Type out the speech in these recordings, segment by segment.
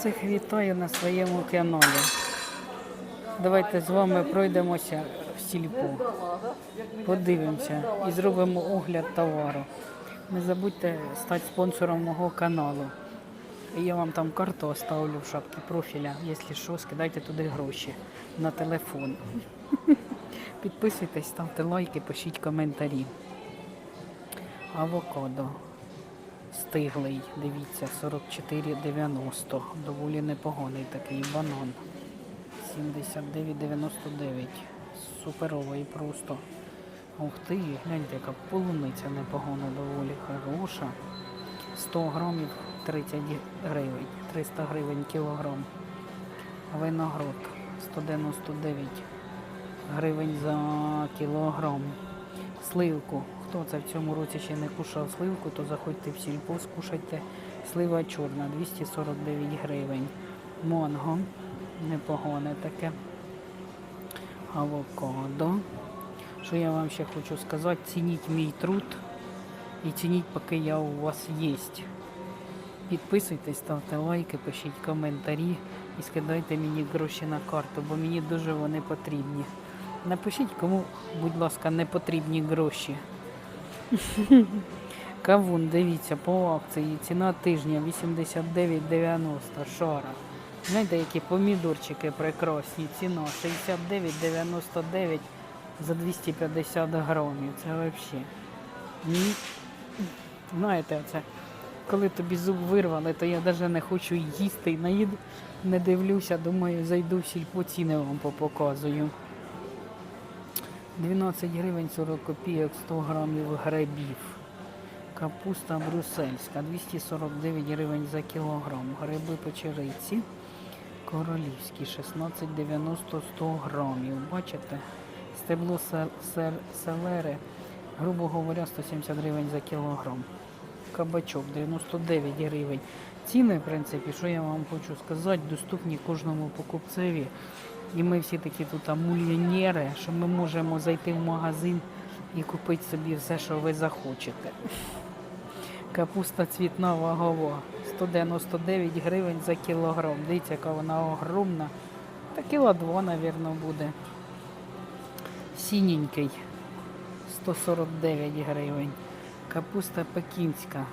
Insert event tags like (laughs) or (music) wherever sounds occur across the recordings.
Всіх вітаю на своєму каналі. Давайте з вами пройдемося в сільпо. Подивимося і зробимо огляд товару. Не забудьте стати спонсором мого каналу. Я вам там карту оставлю в шапці профіля. Якщо що, скидайте туди гроші на телефон. Підписуйтесь, ставте лайки, пишіть коментарі. Авокадо. Стиглий, дивіться, 44,90. Доволі непоганий такий банан. 79,99. Суперовий просто. Ух ти, гляньте, яка полуниця непогана, доволі хороша. 100 грамів 30 гривень, 300 гривень кілограм. Виноград 199 гривень за кілограм. Сливку. Хто це в цьому році ще не кушав сливку, то заходьте в сільпо, скушайте. Слива чорна 249 гривень. Монго непогане таке. Авокадо. Що я вам ще хочу сказати, цініть мій труд і цініть, поки я у вас є. Підписуйтесь, ставте лайки, пишіть коментарі і скидайте мені гроші на карту, бо мені дуже вони потрібні. Напишіть, кому, будь ласка, не потрібні гроші. (laughs) Кавун, дивіться, по акції. Ціна тижня 89,90 шара. Знаєте, які помідорчики прекрасні. Ціна 69,99 за 250 грамів. Це взагалі. Знаєте, це коли тобі зуб вирвали, то я навіть не хочу їсти наїду, не дивлюся, думаю, зайду в сільпо ціни вам попоказую. 12 гривень 40 копійок 100 грамів грибів. Капуста брусельська 249 гривень за кілограм. Гриби печериці. Королівські 16,90 100 грамів. Бачите? Стебло се- селери, грубо говоря, 170 гривень за кілограм. Кабачок 99 гривень. Ціни, в принципі, що я вам хочу сказати, доступні кожному покупцеві. І ми всі такі тут мільйонери, що ми можемо зайти в магазин і купити собі все, що ви захочете. Капуста цвітна вагова 199 гривень за кілограм. Дивіться, яка вона огромна. Та кіла два, мабуть, буде. Сіненький 149 гривень. Капуста пекінська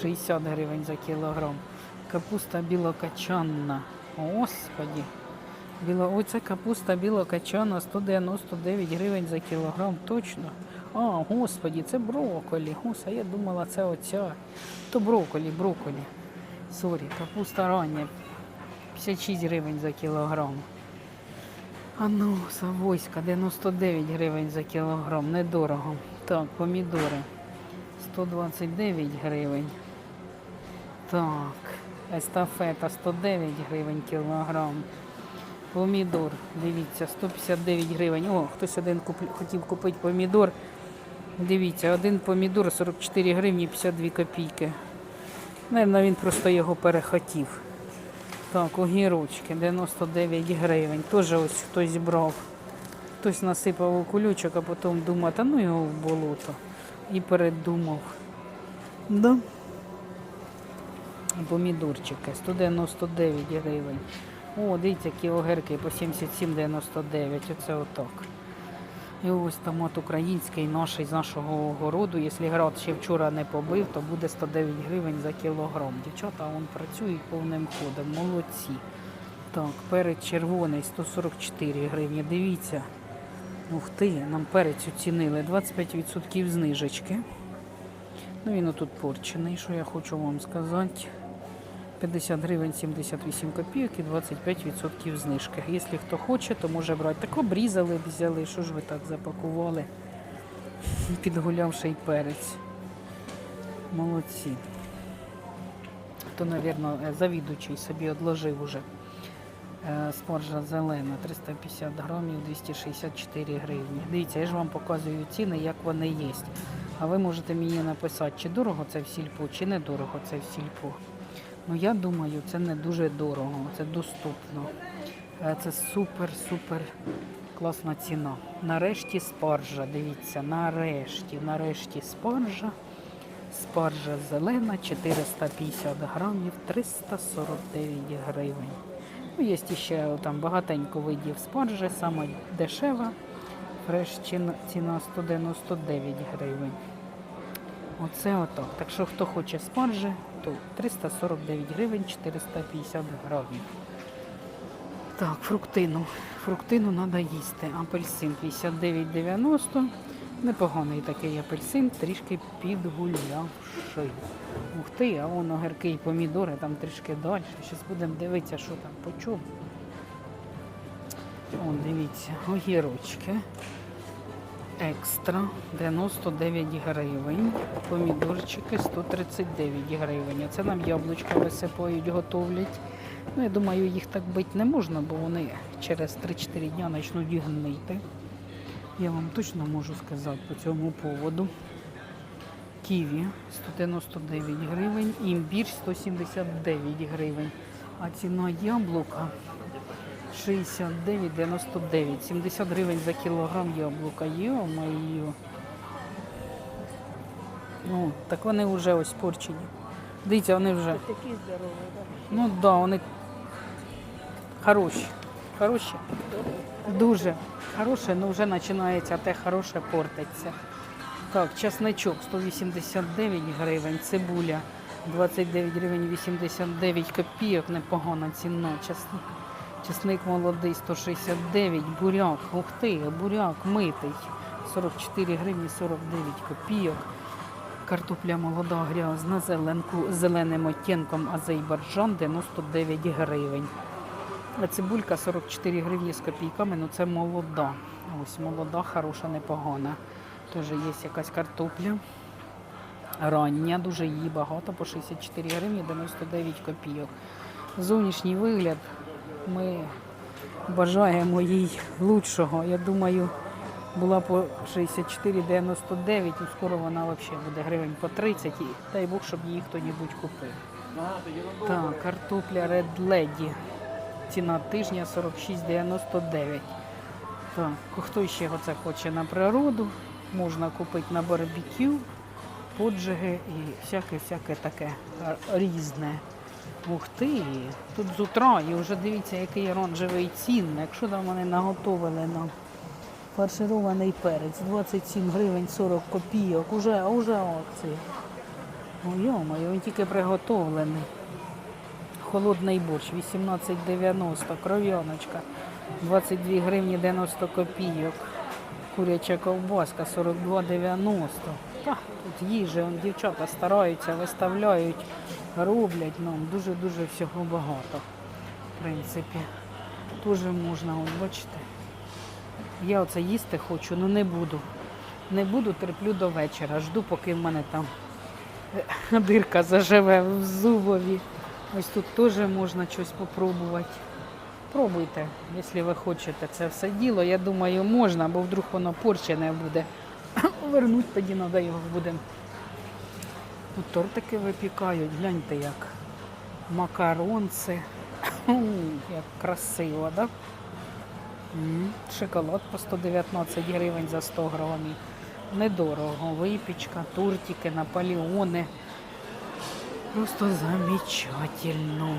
60 гривень за кілограм. Капуста білокачанна. Господі. Біло... Оце капуста білокачана 199 гривень за кілограм. Точно. А, господі, це брокколі. Гуса, я думала, це оця. То брокколі, брокколі. Сорі, капуста рання. 56 гривень за кілограм. А ну, Савойська, 99 гривень за кілограм, недорого. Так, помідори 129 гривень. Так, естафета 109 гривень кілограм. Помідор, дивіться, 159 гривень. О, хтось один куп- хотів купити помідор. Дивіться, один помідор 44 гривні 52 копійки. Наверно, він просто його перехотів. Так, огірочки 99 гривень. Теж ось хтось брав. Хтось насипав у кулючок, а потім думав, та ну його в болото. І передумав. Да. Помідорчики 199 гривень. О, дивіться, які огірки по 77,99. Оце отак. І ось томат український наш з нашого огороду. Якщо град ще вчора не побив, то буде 109 гривень за кілограм. Дівчата вон працюють повним ходом. Молодці. Так, перець червоний 144 гривні. Дивіться. Ух ти, нам перець оцінили. 25% знижечки. Ну він отут порчений, що я хочу вам сказати. 50 гривень 78 копійок і 25% знижки. Якщо хто хоче, то може брати. Так обрізали, взяли. Що ж ви так запакували? Підгулявший перець. Молодці. То, мабуть, завідуючий собі одложив уже. Е, Споржа зелена 350 грамів 264 гривні. Дивіться, я ж вам показую ціни, як вони є. А ви можете мені написати, чи дорого це в сільпо, чи не дорого це в сільпо. Ну я думаю, це не дуже дорого, це доступно. Е, Це супер-супер класна ціна. Нарешті спаржа, дивіться, нарешті, нарешті спаржа Спаржа зелена 450 грамів 349 гривень. Ну, є ще там багатенько видів спаржі, саме дешева. Фреш ціна- ціна 199 гривень. Оце отак. Так що хто хоче спаржі, то 349 гривень 450 грамів. Так, фруктину. Фруктину треба їсти. Апельсин 59,90. Непоганий такий апельсин, трішки підгулявший. Ух ти, а вон огірки і помідори там трішки далі. Зараз будемо дивитися, що там по чому. О, дивіться, огірочки. Екстра 99 гривень, помідорчики 139 гривень. Це нам яблучка висипають, готовлять. Ну, я думаю, їх так бити не можна, бо вони через 3-4 дня почнуть гнити. Я вам точно можу сказати по цьому поводу. Ківі 199 гривень, імбір 179 гривень. А ціна яблука 69,99. 70 гривень за кілограм яблука. Йо-моє. Ну, так вони вже ось порчені. Дивіться, вони вже. Такі здорові, так? Ну так, да, вони хороші. Хороші. Дуже хороше, але вже починається те хороше портиться. Так, часничок 189 гривень, цибуля 29 гривень 89 копійок, непогана ціна. Часник, часник молодий 169, буряк, ух ти, буряк митий 44 гривні 49 копійок. Картопля молода грязна, зеленку, зеленим оттінком Азербайджан 99 гривень. А цибулька 44 гривні з копійками, ну це молода. Ось молода, хороша, непогана. Теж є якась картопля. Рання, дуже її багато, по 64 гривні 99 копійок. Зовнішній вигляд ми бажаємо їй лучшого. Я думаю, була по 64,99, ну скоро вона взагалі буде гривень по 30 і дай Бог, щоб її хто-небудь купив. Так, картопля Red Lady. Ціна тижня 46,99. Так, хто ще оце хоче на природу, можна купити на барбекю, поджиги і всяке-всяке таке різне. Ух ти, тут з утра і вже дивіться, який оранжевий цінник. Що там вони наготовили нам? Фарширований перець 27 гривень 40 копійок. Уже, уже акції. Ну, йо-моє, він тільки приготовлений. Холодний борщ 18,90, кров'яночка 22 гривні 90 копійок. Куряча ковбаска 42,90. Тут їжі, он, дівчата стараються, виставляють, роблять нам дуже-дуже всього багато. В принципі, теж можна, от, бачите. Я оце їсти хочу, але не буду. Не буду, терплю до вечора. Жду, поки в мене там е, дирка заживе в зубові. Ось тут теж можна щось спробувати. Пробуйте, якщо ви хочете це все діло. Я думаю, можна, бо вдруг воно порчене буде. (coughs) Вернуть тоді треба його буде. Тут тортики випікають, гляньте як. Макаронці. (coughs) Як красиво, так? Шоколад по 119 гривень за 100 грамів. Недорого. Випічка, тортики, наполеони. Просто замечательно.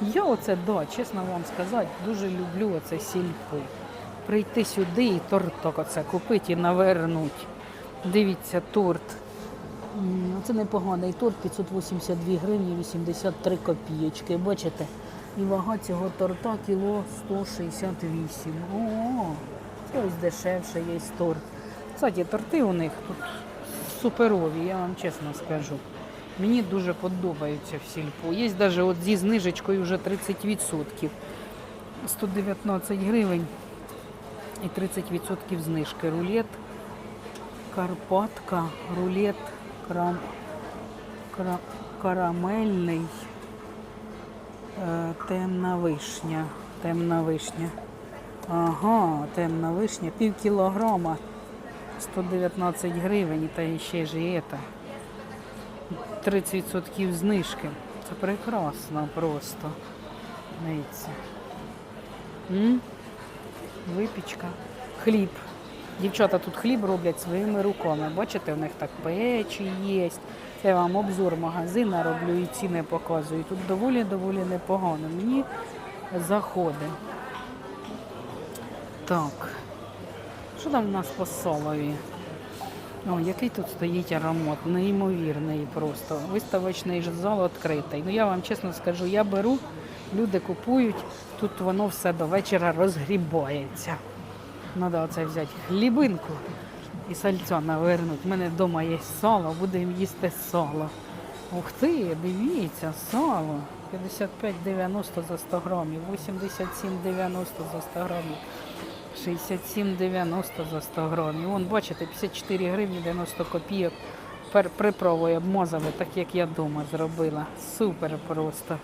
Я оце, да, чесно вам сказати, дуже люблю оце сільпо. Прийти сюди і торток оце купити і навернуть. Дивіться, торт. Це непоганий торт, 582 гривні 83 копійочки. Бачите? І вага цього торта кіло 168. О, це ось дешевше є торт. Кстати, торти у них тут суперові, я вам чесно скажу. Мені дуже подобаються в сільпо. Є навіть от зі знижечкою вже 30%. 119 гривень і 30% знижки. Рулет, Карпатка, рулет, крам, кра, карамельний, е, темна вишня. Темна вишня. Ага, темна вишня, пів кілограма, 119 гривень, та ще ж і це. 30% знижки. Це прекрасно просто. Дивіться. Випічка. Хліб. Дівчата тут хліб роблять своїми руками. Бачите, у них так печі є. Це я вам обзор магазина роблю і ціни показую. Тут доволі-доволі непогано. Мені заходить. Так. Що там у нас по солові? О, який тут стоїть аромат, неймовірний просто. Виставочний зал відкритий. Ну я вам чесно скажу, я беру, люди купують, тут воно все до вечора розгрібається. Треба оце взяти хлібинку і сальця навернути. У мене вдома є сало, будемо їсти сало. Ух ти, дивіться, сало. 55,90 за 100 грамів, 87,90 за 100 грамів. 67,90 за 100 грамів. Вон, бачите, 54 гривні 90 копійок. Приправою обмазали, так як я вдома зробила. Супер просто.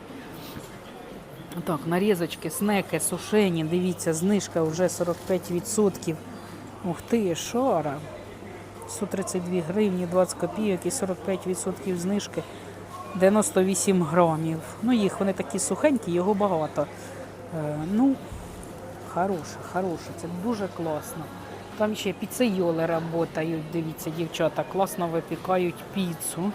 Так, нарізочки, снеки, сушені, дивіться, знижка вже 45%. Ух ти, шара. 132 гривні, 20 копійок і 45% знижки. 98 грамів. Ну, їх вони такі сухенькі, його багато. Е, ну, Хороше, хороше, це дуже класно. Там ще піцейоли працюють, дивіться, дівчата, класно випікають піцу.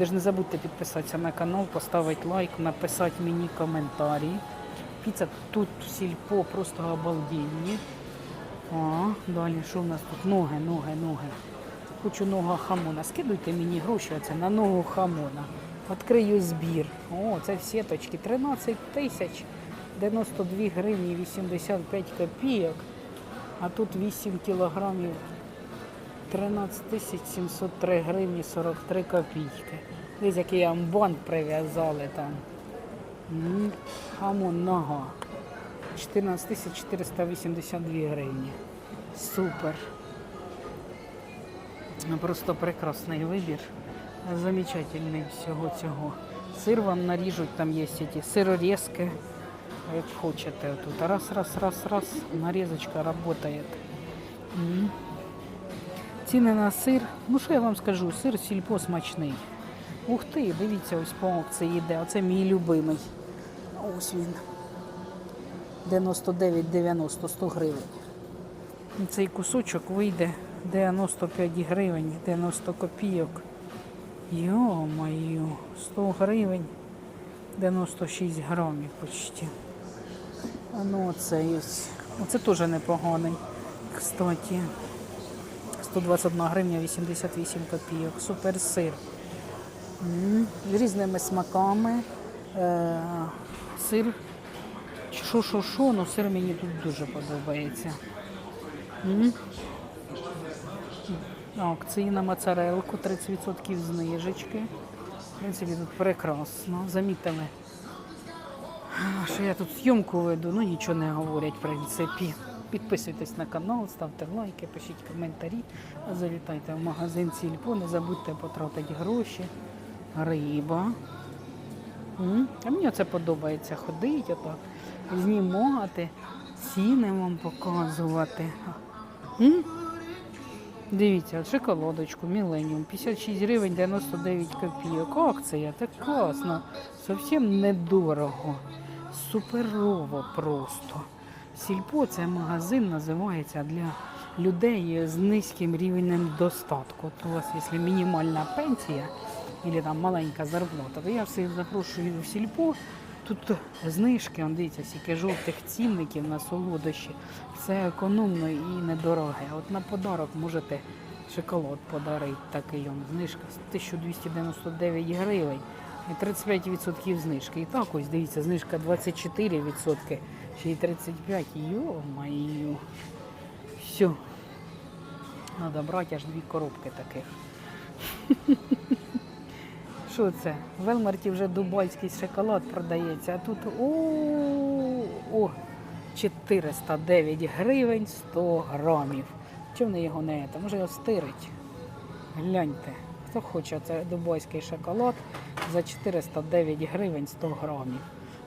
Ви ж не забудьте підписатися на канал, поставити лайк, написати мені коментарі. Піца тут сільпо просто обалденні. А, далі що в нас тут? Ноги, ноги, ноги. Хочу ногу хамона. Скидуйте мені гроші оце на ногу хамона. Відкрию збір. О, це в сіточки. 13 тисяч 92 гривні 85 копійок. А тут 8 кілограмів 13 тисяч 703 гривні 43 копійки. Десь який амбон прив'язали там. Хамон нога. 14 тисяч 482 гривні. Супер. Ну, Просто прекрасний вибір. Замечательний всього цього. Сир вам наріжуть, там є ці сирорізки, як хочете. Тут раз, раз, раз, раз, нарізочка працює. Ціни на сир. Ну що я вам скажу, сир сільпо смачний. Ух ти, дивіться, ось по акції йде. Оце мій любимий. Ось він. 99,90, 100 гривень. І Цей кусочок вийде 95 гривень, 90 копійок. Йо-моє, 100 гривень, 96 грамів почти. А ну оце є. Оце теж непоганий. Кстати. 121 гривня 88 копійок. Супер сир. З різними смаками. Е, сир. Що, що, ну сир мені тут дуже подобається. Акції на моцарелку 30% знижечки. В принципі, тут прекрасно. Замітили, що я тут зйомку веду, ну нічого не говорять, в принципі. Підписуйтесь на канал, ставте лайки, пишіть коментарі, завітайте в магазин Сільпо, не забудьте потратити гроші, риба. А мені це подобається ходити, отак, знімати, ціни вам показувати. Дивіться, шоколадочку, Міленіум, 56 гривень 99 копійок. Акція, так класно. Зовсім недорого. Суперово просто. Сільпо це магазин називається для людей з низьким рівнем достатку. От у вас, якщо мінімальна пенсія або там маленька зарплата, то я всіх запрошую в сільпо. Тут знижки, он дивіться, стільки жовтих цінників на солодощі. Все економно і недороге. От на подарок можете шоколад подарити такий он, знижка 1299 гривень і 35% знижки. І так ось дивіться, знижка 24%, ще й 35%. Йо-моє. Все. Треба брати аж дві коробки таких. (laughs) Що це? В Велмарті вже дубайський шоколад продається, а тут о, о 409 гривень 100 грамів. Чому вони його не? Може його стирить? Гляньте, хто хоче це дубайський шоколад за 409 гривень 100 грамів.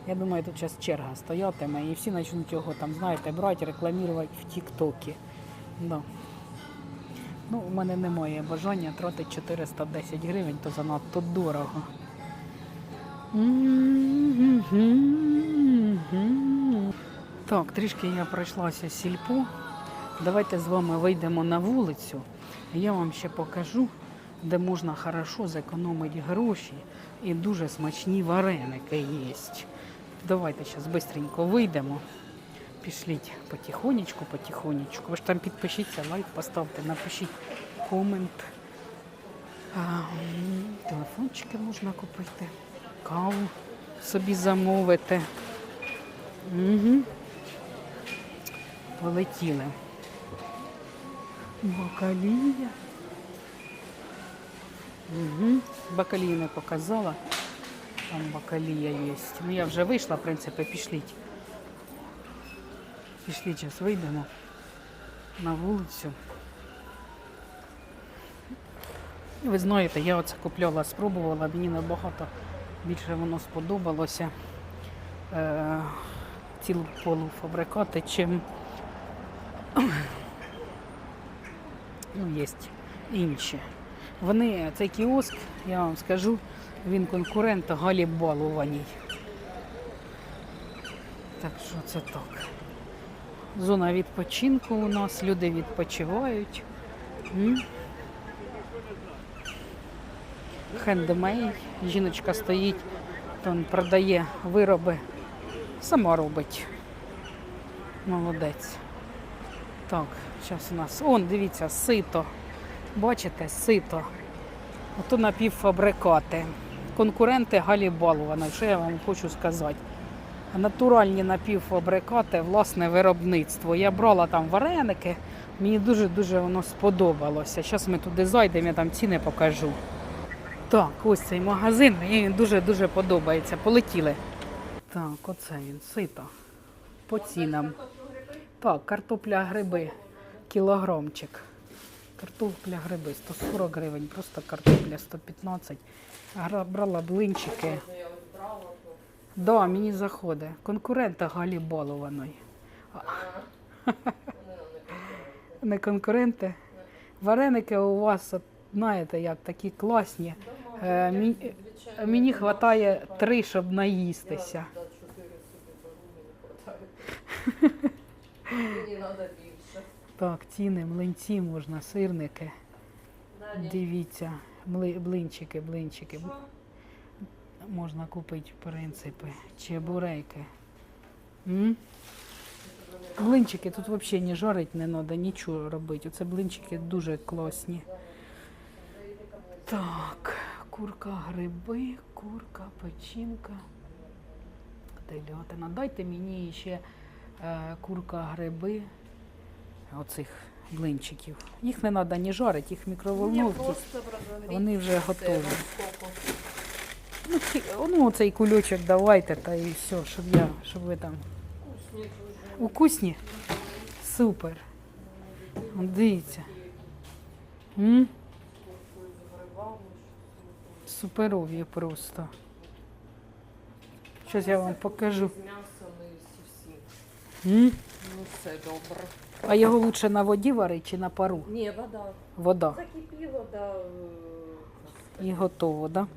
Я думаю, тут зараз черга стоятиме і всі почнуть його там, знаєте, брати, рекламувати в Тік-Токі. Да. Ну, у мене немає бажання тратити 410 гривень, то занадто дорого. Так, трішки я пройшлася сільпо. Давайте з вами вийдемо на вулицю. Я вам ще покажу, де можна хорошо зекономити гроші і дуже смачні вареники є. Давайте зараз швидко вийдемо. Пішліть потихонечку, потихонечку. Ви ж там підпишіться, лайк поставте, напишіть комент. А, телефончики можна купити, каву собі замовити. Угу. Полетіли. Бакалія. Угу. Бакалію не показала. Там бакалія є. Ну я вже вийшла, в принципі, пішліть. Пішліть, зараз вийдемо на вулицю. Ви знаєте, я оце купляла, спробувала, мені набагато більше воно сподобалося. Е, ці полуфабрикати, чим ну, є інші. Вони, цей кіоск, я вам скажу, він конкурент Галі Балуваній. Так що це так. Зона відпочинку у нас, люди відпочивають. Хендмей. Жіночка стоїть, там продає вироби, сама робить. Молодець. Так, зараз у нас. Он, дивіться, сито. Бачите, сито. Ото напівфабрикати. Конкуренти Галі Балуваної. Що я вам хочу сказати? Натуральні напівфабрикати, власне виробництво. Я брала там вареники, мені дуже-дуже воно сподобалося. Зараз ми туди зайдемо, я там ціни покажу. Так, ось цей магазин, мені він дуже-дуже подобається. Полетіли. Так, оце він, сито. По цінам. Так, картопля гриби, кілограмчик. Картопля гриби 140 гривень, просто картопля 115. Брала блинчики. Да, мені заходить. Конкурента Галі Балованої. Не конкуренти. Вареники у вас, знаєте, як такі класні. Е, Мені вистачає три, щоб наїстися. Мені треба. (laughs) Так, ціни, млинці можна, сирники. Дивіться, блинчики, блинчики. Можна купити, в принципі, чебурейки. М? Блинчики тут взагалі не жарить не треба, нічого робити. Оце блинчики дуже класні. Так, курка гриби, курка, печінка. Телятина. Дайте мені ще е, курка гриби оцих блинчиків. Їх не треба ні жарити, їх в мікроволновці. Вони вже готові. Ну, ті- ну цей кульочок давайте, та і все, щоб я, щоб ви там. Укусні? Супер. Дивіться. М? Суперові просто. Щось я вам покажу. М? Ну все добре. А його лучше на воді варити чи на пару? Ні, вода. Вода. Закипіло, да, е, І готово, да?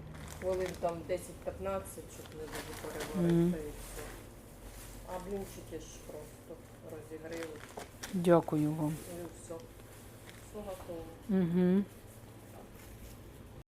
хвилин там 10-15, щоб не дуже переварити Мгм. і все. А блінчики ж просто розігріли Дякую вам. і все. Все готово. Угу.